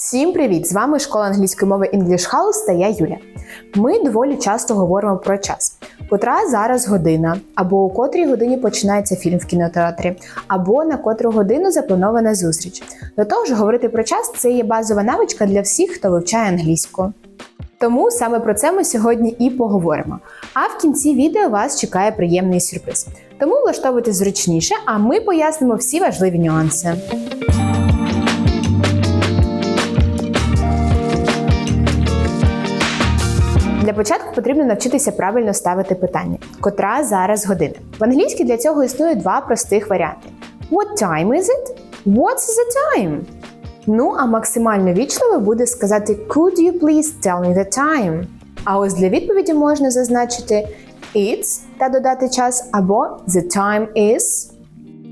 Всім привіт! З вами школа англійської мови English House та я Юля. Ми доволі часто говоримо про час. Котра зараз година, або у котрій годині починається фільм в кінотеатрі, або на котру годину запланована зустріч. До того ж, говорити про час це є базова навичка для всіх, хто вивчає англійську. Тому саме про це ми сьогодні і поговоримо. А в кінці відео вас чекає приємний сюрприз. Тому влаштовуйте зручніше, а ми пояснимо всі важливі нюанси. Початку потрібно навчитися правильно ставити питання, котра зараз година. В англійській для цього існує два простих варіанти: What time is it? What's the time? Ну, а максимально вічливо буде сказати Could you please tell me the time? А ось для відповіді можна зазначити It's та додати час або The time is.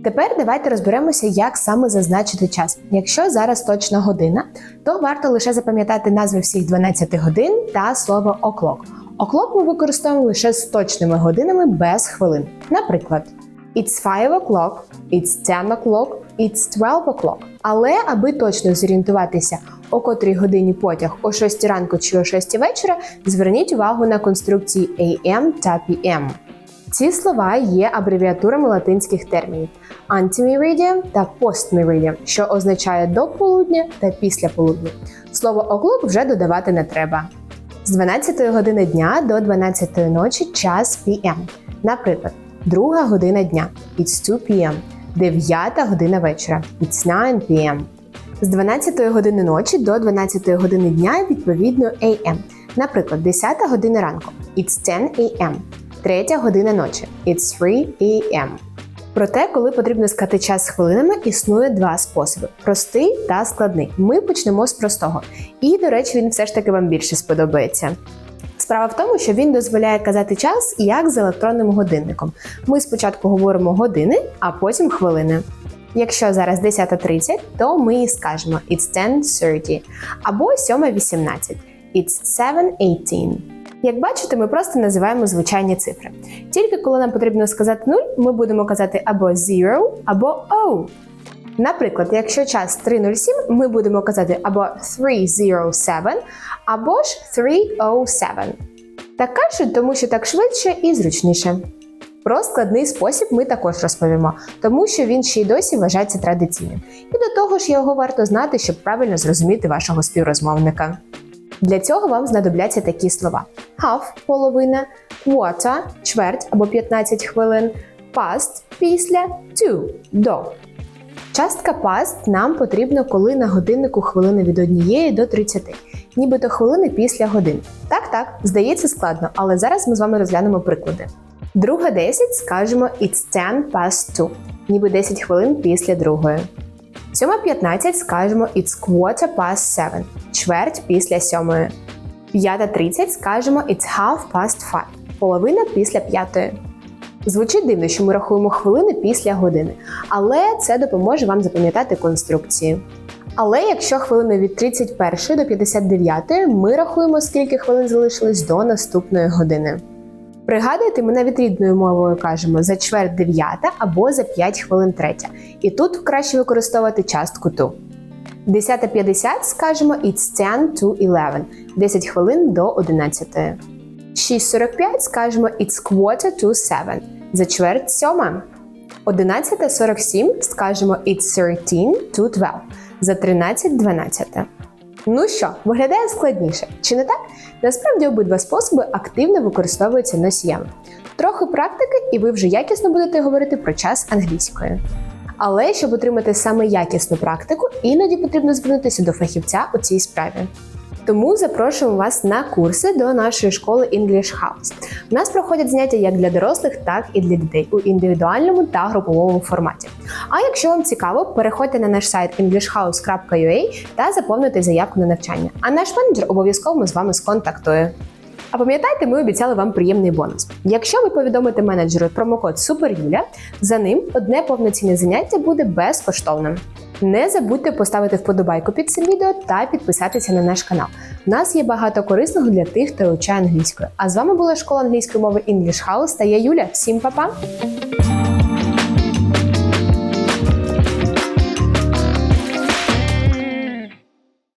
Тепер давайте розберемося, як саме зазначити час. Якщо зараз точна година, то варто лише запам'ятати назви всіх 12 годин та слово o'clock. O'clock ми використовуємо лише з точними годинами без хвилин. Наприклад, It's 5 o'clock, It's 10 o'clock, It's 12 o'clock. Але аби точно зорієнтуватися, о котрій годині потяг о 6 ранку чи о 6 вечора, зверніть увагу на конструкції AM та PM. Ці слова є абревіатурами латинських термінів antimeridian та postmeridian, що означає до полудня та після полудня. Слово оклоп вже додавати не треба. З 12 години дня до 12 ночі час PM. Наприклад, друга година дня It's 2 PM, 9 година вечора It's 9 PM. З 12 години ночі до 12 години дня відповідно AM. Наприклад, 10 година ранку It's 10 AM. Третя година ночі It's 3 AM. Проте, коли потрібно сказати час з хвилинами, існує два способи: простий та складний. Ми почнемо з простого. І, до речі, він все ж таки вам більше сподобається. Справа в тому, що він дозволяє казати час як з електронним годинником. Ми спочатку говоримо години, а потім хвилини. Якщо зараз 10.30, то ми і скажемо It's 10.30 або 7.18 It's 7.18. Як бачите, ми просто називаємо звичайні цифри. Тільки коли нам потрібно сказати 0, ми будемо казати або 0, або O. Наприклад, якщо час 3.07, ми будемо казати або 3.07, або ж 3.07. Так кажуть, тому що так швидше і зручніше. Про складний спосіб ми також розповімо, тому що він ще й досі вважається традиційним. І до того ж його варто знати, щоб правильно зрозуміти вашого співрозмовника. Для цього вам знадобляться такі слова: half – половина, quarter – чверть або 15 хвилин, past – після, to – до. Частка past нам потрібно, коли на годиннику хвилини від однієї до 30, нібито хвилини після годин. Так, так, здається складно, але зараз ми з вами розглянемо приклади. Друга 10 скажемо It's 10 past 2, ніби 10 хвилин після другої. Сьома 15 скажемо It's quarter past 7, чверть після сьомої. П'ята 30 скажемо It's half past 5, половина після п'ятої. Звучить дивно, що ми рахуємо хвилини після години, але це допоможе вам запам'ятати конструкції. Але якщо хвилини від 31 до 59, ми рахуємо, скільки хвилин залишилось до наступної години. Пригадуйте, ми навіть рідною мовою кажемо за чверть дев'ята або за 5 хвилин третя. І тут краще використовувати частку ту. 10.50 скажемо It's 10 to 11, 10 хвилин до 11. 6.45 скажемо It's quarter to 7, за чверть сьома. 11.47 скажемо It's 13 to 12, за 13.12. Ну що, виглядає складніше, чи не так? Насправді обидва способи активно використовуються носіями. Трохи практики, і ви вже якісно будете говорити про час англійською. Але щоб отримати саме якісну практику, іноді потрібно звернутися до фахівця у цій справі. Тому запрошуємо вас на курси до нашої школи English House. У нас проходять заняття як для дорослих, так і для дітей у індивідуальному та груповому форматі. А якщо вам цікаво, переходьте на наш сайт englishhouse.ua та заповнюйте заявку на навчання. А наш менеджер обов'язково з вами сконтактує. А пам'ятайте, ми обіцяли вам приємний бонус. Якщо ви повідомите менеджеру промокод СУПЕРЮЛЯ, за ним одне повноцінне заняття буде безкоштовним. Не забудьте поставити вподобайку під цим відео та підписатися на наш канал. У нас є багато корисного для тих, хто вивчає англійською. А з вами була школа англійської мови English House та я Юля. Всім па-па!